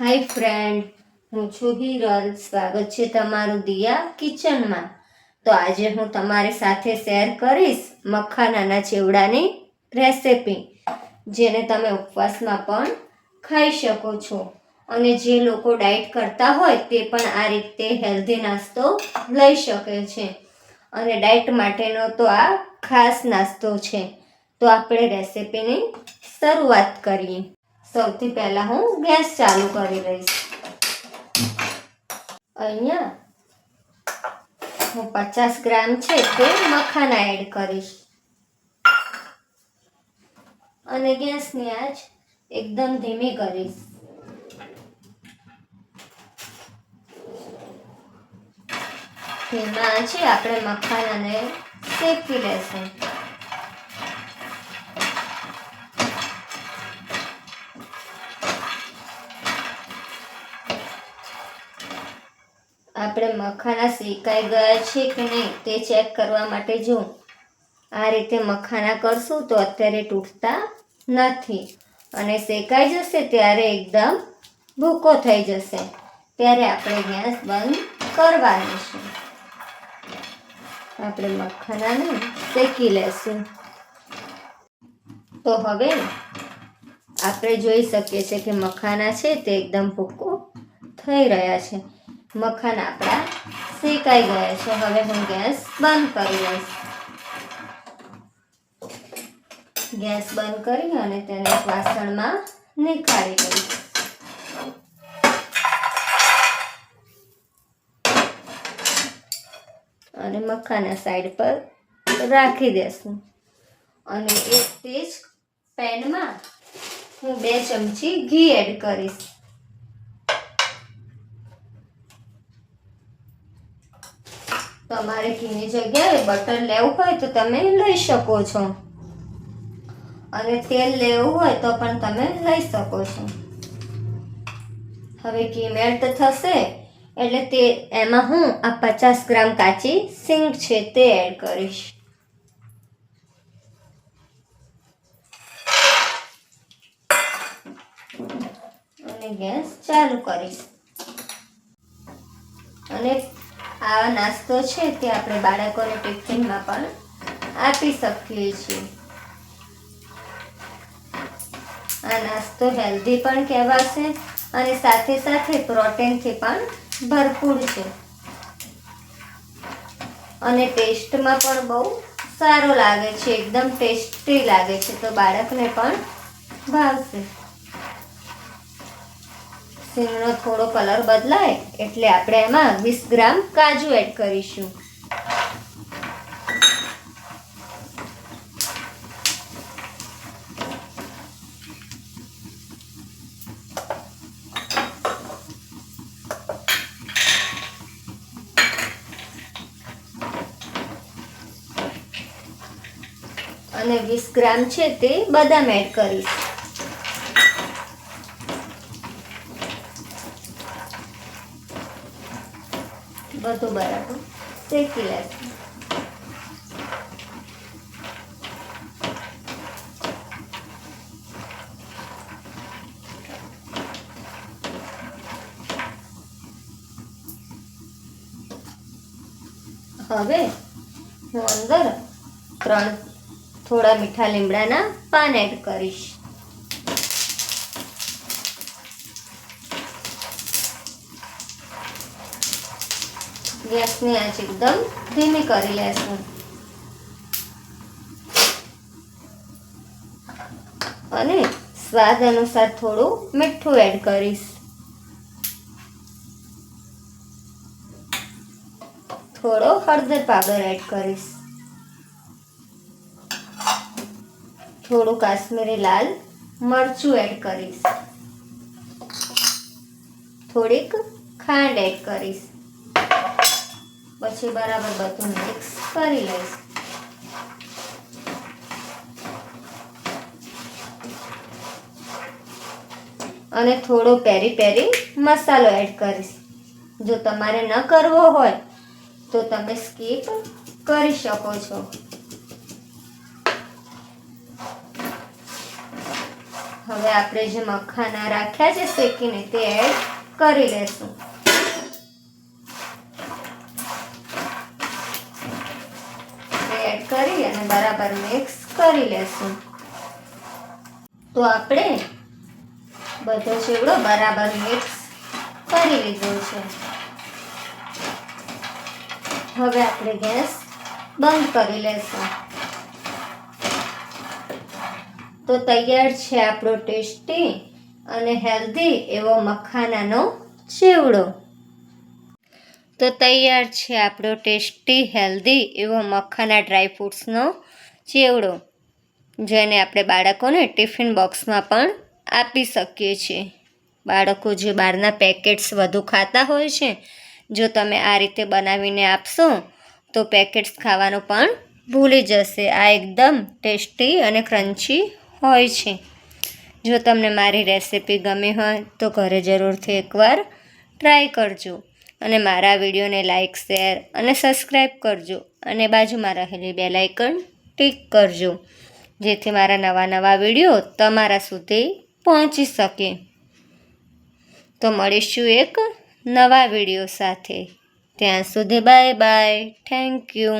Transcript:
હાય friend, હું છું હિરલ. સ્વાગત છે તમારું દિયા કિચનમાં. તો આજે હું તમારી સાથે શેર કરીશ મખાનાના ચેવડાની રેસિપી, જેને તમે ઉપવાસમાં પણ ખાઈ શકો છો. અને જે લોકો ડાયટ કરતા હોય તે પણ આ રીતે હેલ્ધી નાસ્તો લઈ શકે છે. અને ડાયટ માટેનો તો આ ખાસ નાસ્તો છે. તો આપણે રેસિપીની શરૂઆત કરીએ. સૌથી પહેલાં હું ગેસ ચાલુ કરી લઈશ. અહીંયા હું પચાસ ગ્રામ છે તે મખાના એડ કરીશ. અને ગેસની આંચ એકદમ ધીમી કરીશ. ધીમા આંચે આપણે મખાનાને શેકી લેશું. આપણે મખાના શેકાઈ ગયા છે કે નહીં તે ચેક કરવા માટે જો આ રીતે મખાના કરશું તો અત્યારે તૂટતા નથી. અને શેકાઈ જશે ત્યારે એકદમ ભૂકો થઈ જશે. ત્યારે આપણે ગેસ બંધ કરવાની છે. આપણે મખાનાને શેકી લેશું. તો હવે આપણે જોઈ શકીએ છીએ કે મખાના છે તે એકદમ ભૂકો થઈ રહ્યા છે. મખાના આપણા શેકાઈ ગયા છે. હવે હું ગેસ બંધ કરી લઈશ. ગેસ બંધ કરી અને તેને વાસણમાં નીકાળી લઈશ. અને મખાના સાઈડ પર રાખી દેશું. અને એક તે જ પેનમાં હું બે ચમચી ઘી એડ કરીશ. તમારે ઘીની જગ્યાએ બટર લેવું હોય તો તમે લઈ શકો છો. અને તેલ લેવું હોય તો પણ તમે લઈ શકો છો. હવે ઘી મેલ્ટ થશે એટલે તે એમાં હું આ પચાસ ગ્રામ કાચી સિંગ છે તે એડ કરીશ. અને ગેસ ચાલુ કરીશ. અને આ નાસ્તો છે તે આપણે બાળકોને ટિફિનમાં પણ આપી શકીએ છીએ. આ નાસ્તો હેલ્ધી પણ કહેવાશે અને સાથે સાથે પ્રોટીનથી પણ ભરપૂર છે. અને ટેસ્ટમાં પણ બહુ સારો લાગે છે, એકદમ ટેસ્ટી લાગે છે, તો બાળકને પણ ભાવશે. સિંગનો થોડો કલર બદલાય એટલે આપણે એમાં વીસ ગ્રામ કાજુ એડ કરીશું. અને વીસ ગ્રામ છે તે બદામ એડ કરીશ. બધું બરાબર. શેકી લેશું. હવે હું અંદર ત્રણ થોડા મીઠા લીમડાના પાન એડ કરીશ. ગેસની આંચ એકદમ ધીમી કરી લેશું. અને સ્વાદ અનુસાર થોડું મીઠું એડ કરીશ. થોડો હળદર પાવડર એડ કરીશ. થોડું કાશ્મીરી લાલ મરચું એડ કરીશ. થોડીક ખાંડ એડ કરીશ. પછી બરાબર બધું મિક્સ કરી લઈશ. અને થોડો પેરી પેરી મસાલો એડ કરીશ. જો તમારે ન કરવો હોય, તો તમે સ્કીપ કરી શકો છો. હવે આપણે જે મખાના રાખ્યા છે શેકીને તે એડ કરી લેશું તે એડ કરી અને બરાબર મિક્સ કરી લેશું. તો આપણે બધો ચેવડો બરાબર મિક્સ કરી લીધો છે. હવે આપણે ગેસ બંધ કરી લેશું. તો તૈયાર છે આપણો ટેસ્ટી અને હેલ્ધી એવો મખાનાનો ચેવડો તો તૈયાર છે આપણો ટેસ્ટી, હેલ્ધી એવો મખાના ડ્રાય ફ્રૂટ્સનો ચેવડો, જેને આપણે બાળકોને ટિફિન બોક્સમાં પણ આપી શકીએ છીએ. બાળકો જે બહારના પેકેટ્સ વધુ ખાતા હોય છે, જો તમે આ રીતે બનાવીને આપશો, તો પેકેટ્સ ખાવાનું પણ ભૂલી જશે. આ એકદમ ટેસ્ટી અને ક્રન્ચી હોય છે. જો તમને મારી રેસિપી ગમી હોય, તો ઘરે જરૂરથી એકવાર ટ્રાય કરજો. અને મારા વિડીયોને લાઇક શેર અને સબસ્ક્રાઈબ કરજો. અને બાજુમાં રહેલી બે લાઇકન ટિક કરજો. જેથી મારા નવા નવા વીડિયો તમારા સુધી પહોંચી શકે. તો મળીશું એક નવા વીડિયો સાથે. ત્યાં સુધી બાય બાય થેન્ક યુ